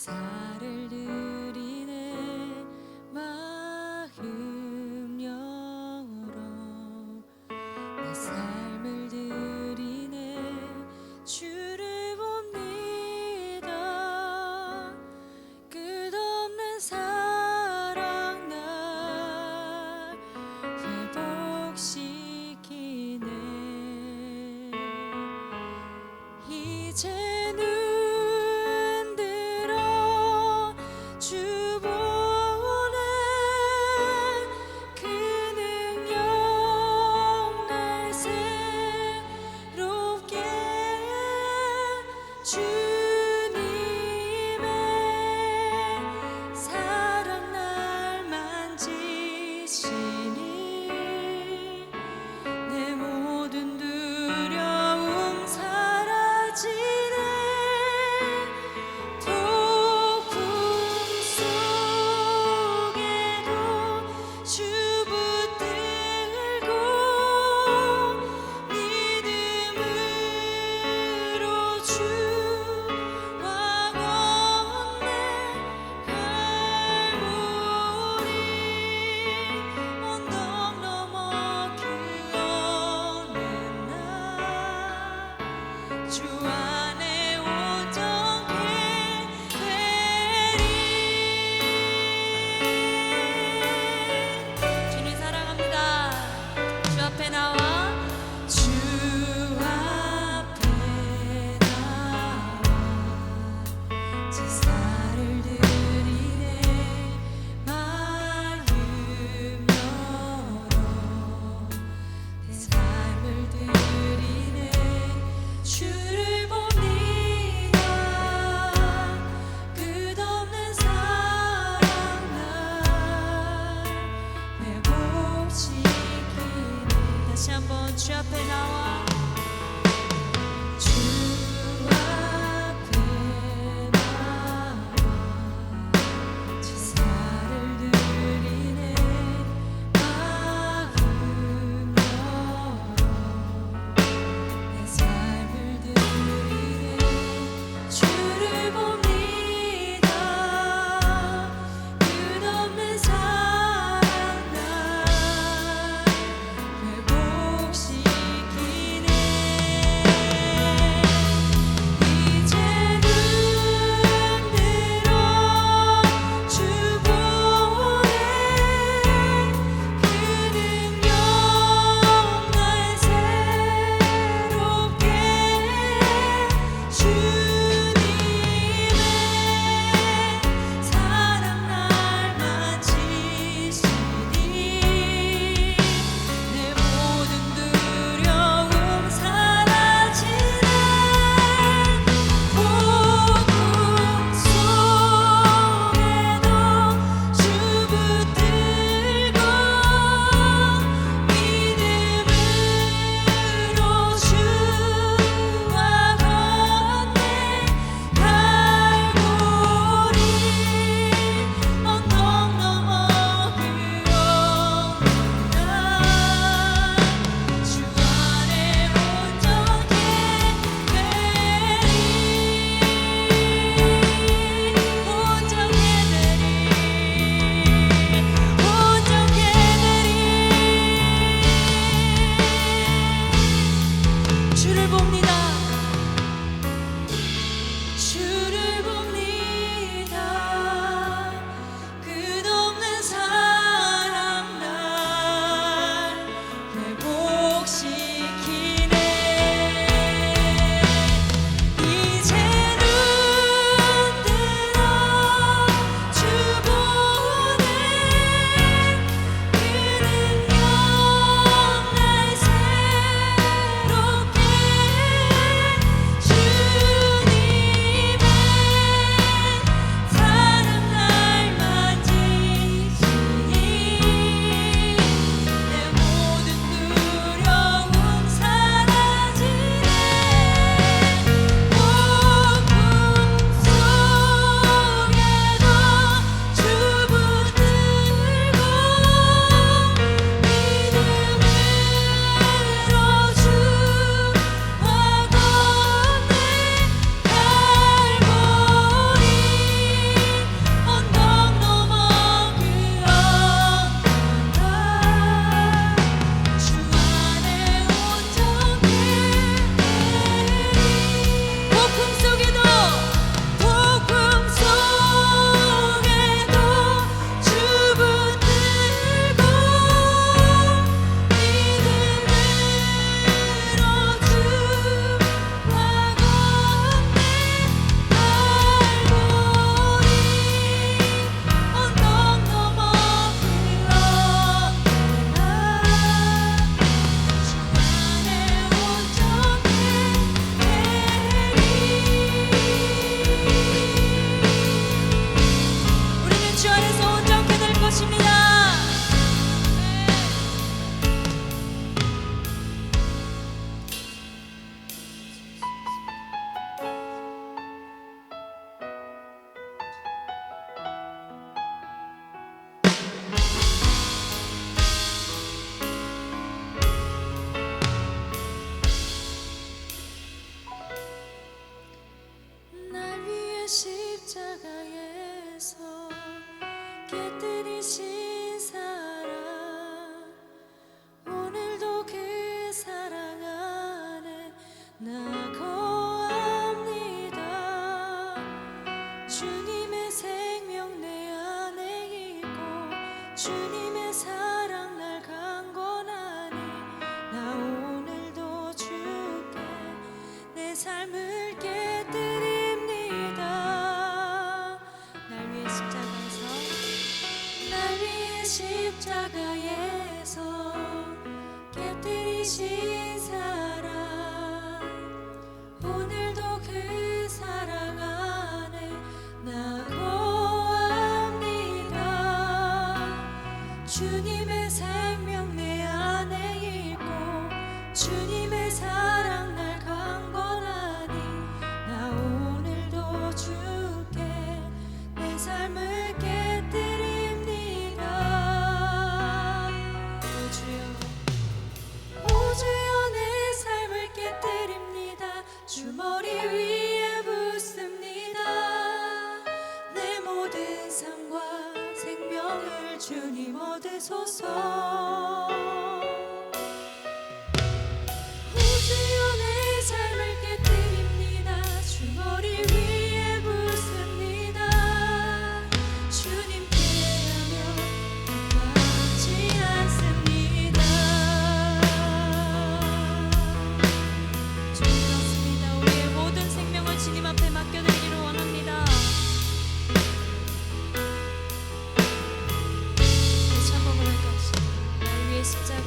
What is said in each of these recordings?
さ 내 삶을 깨뜨립니다. 십자가에서 깨뜨리시 소서 날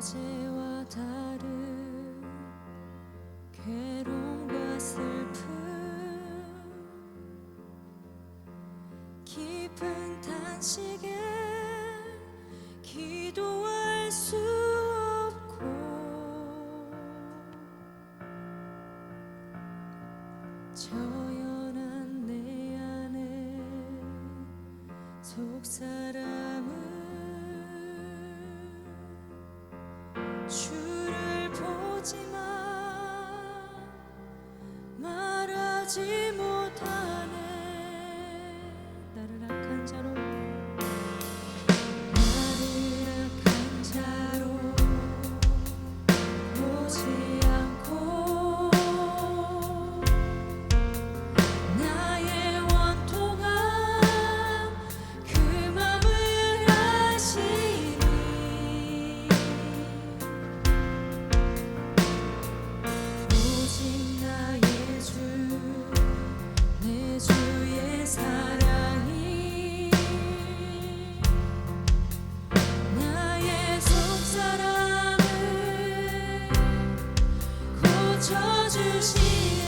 어제와 다른 괴로움과 슬픔. 깊은 탄식에 기도할 수 없고 저연한 내 안에 속사람 寂寞。 주시네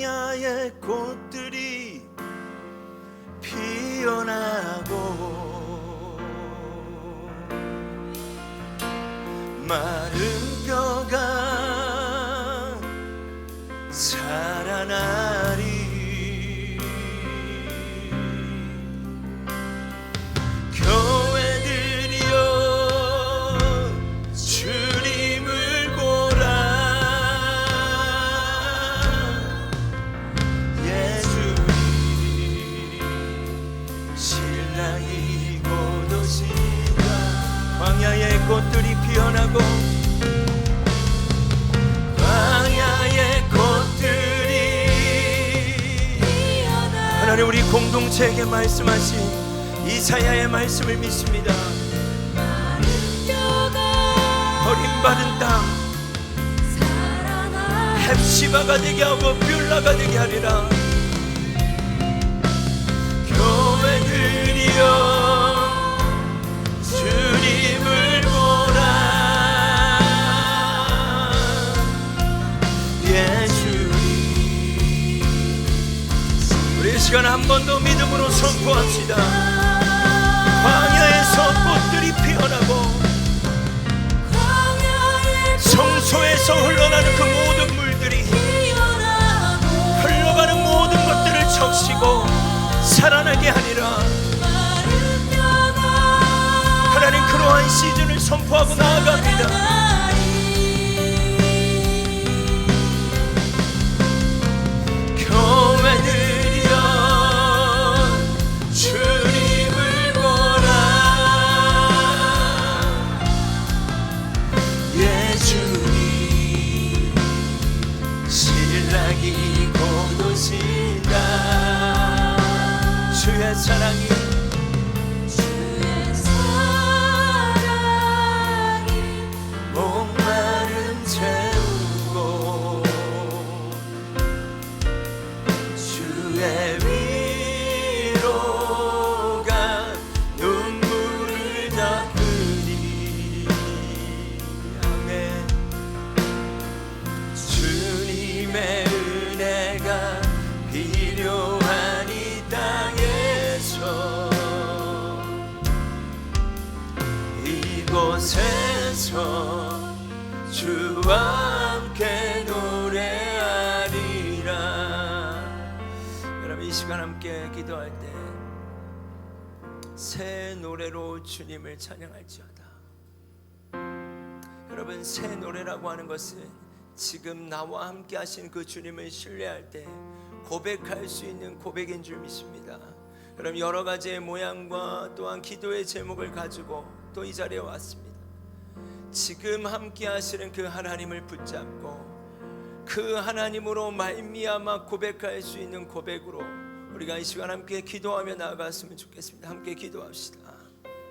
광야의 꽃 곧 오시다. 광야의 꽃들이 피어나고 광야의 꽃들이 하나님 우리 공동체에게 말씀하신 이사야의 말씀을 믿습니다. 버림받은 땅 헵시바가 되게 하고 뷰라가 되게 하리라 시간 한 번 더 믿음으로 선포합시다. 광야에서 꽃들이 피어나고 성소에서 흘러나는 그 모든 물들이 흘러가는 모든 것들을 적시고 살아나게 하리라 시즌을 선포하고 나아갑니다 신랑이 곧 오신다. 주의 사랑이 주와 함께 노래하리라. 여러분 이 시간 함께 기도할 때 새 노래로 주님을 찬양할지어다. 여러분 새 노래라고 하는 것은 지금 나와 함께 하신 그 주님을 신뢰할 때 고백할 수 있는 고백인 줄 믿습니다. 여러분 여러 가지의 모양과 또한 기도의 제목을 가지고 또 이 자리에 왔습니다 지금 함께 하시는 그 하나님을 붙잡고 그 하나님으로 말미암아 고백할 수 있는 고백으로 우리가 이 시간 함께 기도하며 나아갔으면 좋겠습니다. 함께 기도합시다.